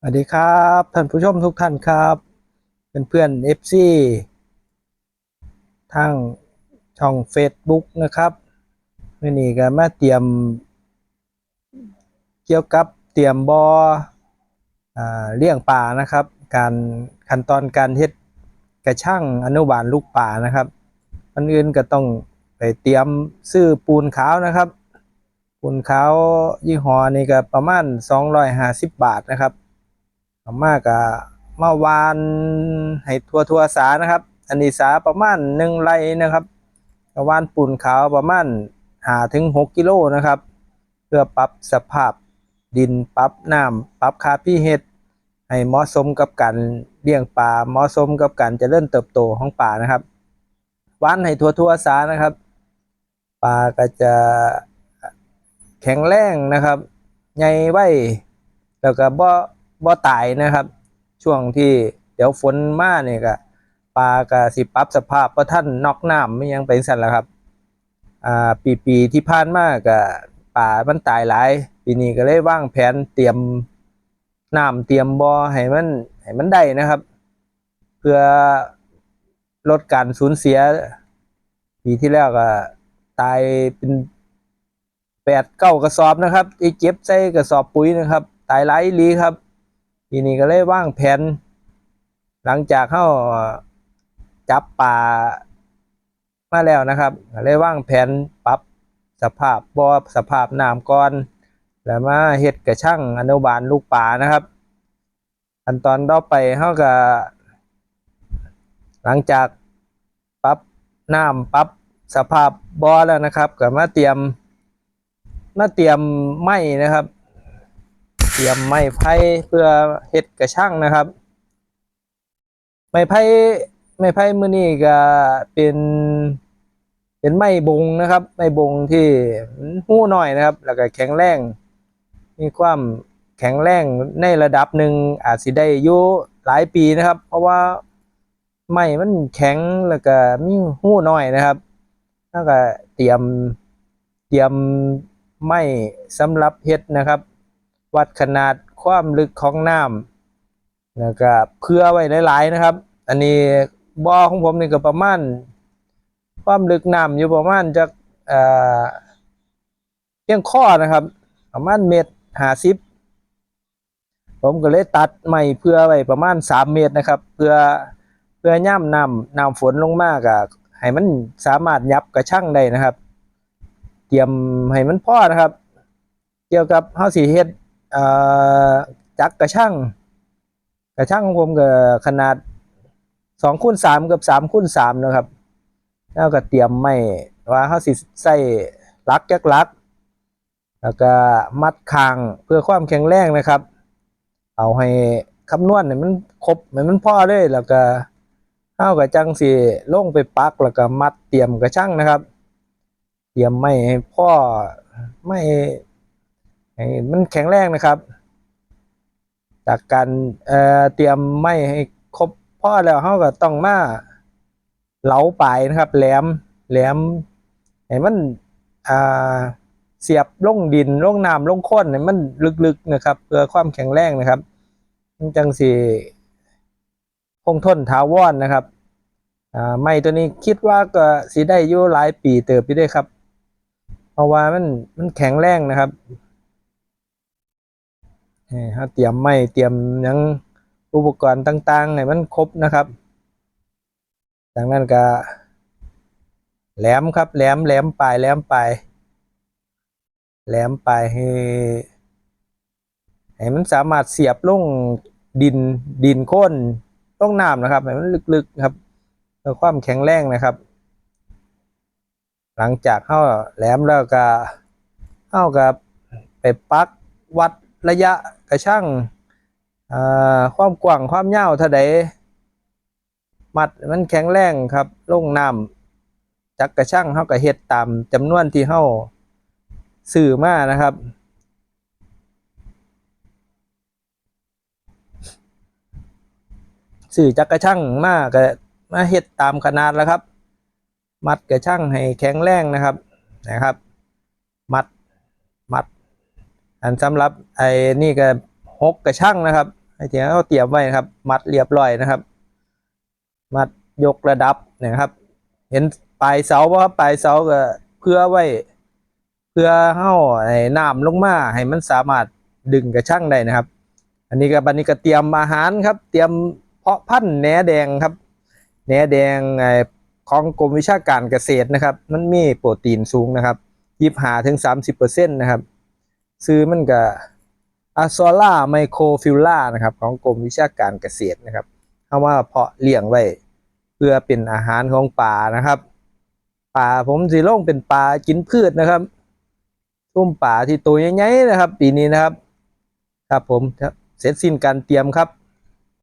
สวัสดีครับท่านผู้ชมทุกท่านครับเป็นเพื่อนเอฟซีทางช่อง Facebook นะครับมื่อนี้ก็มาเตรียม เกี่ยวกับเตรียมบออเลี้ยงป่านะครับ การขั้นตอนการเฮ็ดกระช่างอนุบาลลูกป่านะครับอันอื่นก็ต้องไปเตรียมซื้อปูนขาวนะครับ ปูนขาวยี่ห้อนี้ก็ประมาณ 250 บาทนะครับ อามากะมาวานให้ทัวทัวสานะครับ อันนี้สาประมาณหนึ่งไรนะครับกวานปูนขาวประมาณหาถึงหกกิโลนะครับ เพื่อปรับสภาพดินปรับน้ำปรับคาพี่เฮดให้เหมาะสมกับการเลี้ยงปลาเหมาะสมกับการเจริญเติบโตของปลานะครับวานให้ทั่วทั่วสานะครับปลาก็จะแข็งแรงนะครับใหญ่ไว้แล้วก็บ่ บ่ตายนะครับ ช่วงที่เดี๋ยวฝนมาเนี่ยก็ปลาก็สิปรับสภาพเพราะท่านนอกน้ำไม่ยังเป็นสันแล้วครับอ่าปีปีที่ผ่านมาก็ปลามันตายหลาย ปีนี้ก็เลยว่างแผนเตรียมน้ำเตรียมบ่อให้มันให้มันได้นะครับ เพื่อลดการสูญเสีย ปีที่แล้วก็ตายเป็นแปดเก้ากระสอบนะครับที่เก็บใส่กระสอบปุ๋ยนะครับ ตายหลายลีครับ ทีนี้ก็เลยว่างแผนหลังจากเข้าจับป่ามาแล้วนะครับก็เลยว่างแผนปรับสภาพบ่อสภาพน้ำก่อนแล้วมาเฮ็ดกระช่างอนุบาลลูกป่านะครับขั้นตอนต่อไปเขาก็หลังจากปรับน้ำปรับสภาพบ่อแล้วนะครับก็มาเตรียมมาเตรียมไม้นะครับ ตรียมไม้ไผ่เพื่อเฮ็ดกระช่างนะครับ ไม้ไผ่ไม้ไผ่มื้อนี้ก็เป็นเป็นไม้บงนะครับ ไม้บงที่หู้หน้อยนะครับ แล้วก็แข็งแรงมีความแข็งแรงในระดับหนึ่งอาจสิได้อยู่หลายปีนะครับ เพราะว่าไม้มันแข็งแล้วก็มีหู้หน้อยนะครับแล้วก็เตรียมเตรียมไม้สำหรับเฮ็ดนะครับ วัดขนาดความลึกของน้ำแล้วก็เพื่อไว้หลายๆนะครับ อันนี้บ่อของผมนี่ก็ประมาณความลึกน้ำอยู่ประมาณจากเอ่อเพียงข้อนะครับ ประมาณเมตรห้าสิบผมก็เลยตัดไม้เพื่อไว้ประมาณสามเมตรนะครับ เพื่อเพื่อย่ำน้ำน้ำฝนลงมากอะให้มันสามารถยับกระชั่งได้นะครับ เตรียมให้มันพอนะครับ เกี่ยวกับเฮาสิเฮ็ด จักรกระช่างกระช่างของผมก็ขนาดสองคูณสามกับสามคูณสามนะครับ แล้วก็เตรียมไม้ว่าเฮาสิใส่ลักจักลัก แล้วก็มัดคางเพื่อความแข็งแรงนะครับ เอาให้คำนวณให้มันครบให้มันพ่อเลยแล้วก็เฮาก็จังสิลงไปปักแล้วก็มัดเตรียมกระช่างนะครับ เตรียมไม้ให้พ่อไม่ มันแข็งแรงนะครับ จากการเอ่อเตรียมไม้ให้ครบพ่อแล้วเขาก็ต้องมาเหลาปลายนะครับ แหลมแหลมให้มันอ่าเสียบลงดินลงน้ำลงข้นให้มันลึกๆนะครับ เพื่อความแข็งแรงนะครับจังสีคงทนถาวรนนะครับไม้ตัวนี้คิดว่าก็สีได้อยู่หลายปีเติบอยู่ด้วยครับ เพราะว่ามันมันแข็งแรงนะครับ นี่ฮะเตรียมไม้เตรียมยังอุปกรณ์ต่างๆให้มันครบนะครับจากนั้นก็แหลมครับแหลมแหลมปลายแหลมปลายแหลมปลายให้ให้มันสามารถเสียบลงดินดินโค่นลงน้ำนะครับให้มันลึกๆครับเพื่อความแข็งแรงนะครับ หลังจากเข้าแหลมแล้วก็เข้ากับไปปักวัดระยะ กระช่างความกว้างความยาวเท่าใดมัดมันแข็งแรงครับลงน้ำจักกระช่างเฮาก็เฮ็ดตามจำนวนที่เฮาซื้อมานะครับซื้อจักกระช่างมาก็มาเฮ็ดตามขนาดแล้วครับ มัดกระช่างให้แข็งแรงนะครับนะครับ มัด อันสำหรับไอ้นี่ก็หกกระช่างนะครับให้เตรียมเอาเตรียมไว้นะครับ มัดเรียบร้อยนะครับ มัดยกระดับนะครับ เห็นปลายเสาป่ะครับปลายเสาก็เพื่อไว้ เพื่อเห้าไอ้น้ำลงมาให้มันสามารถดึงกระช่างได้นะครับ อันนี้ก็บันนี้ก็เตรียมอาหารครับ เตรียมเพาะพันธุ์แหนแดงครับแหนแดงไอ้ของกรมวิชาการเกษตรนะครับ มันมีโปรตีนสูงนะครับยิบหาถึงสามสิบเปอร์เซ็นต์นะครับ ซื้อมันก็อาซอล่าไมโครฟิลล่านะครับ ของกรมวิชาการเกษตรนะครับเอามาเพาะเลี้ยงไว้ เพื่อเป็นอาหารของป่านะครับป่าผมสีลงเป็นป่ากินพืชนะครับทุ่มป่าที่ตัวใหญ่ๆนะครับ ปีนี้นะครับ ครับผมครับเสร็จสิ้นการเตรียมครับ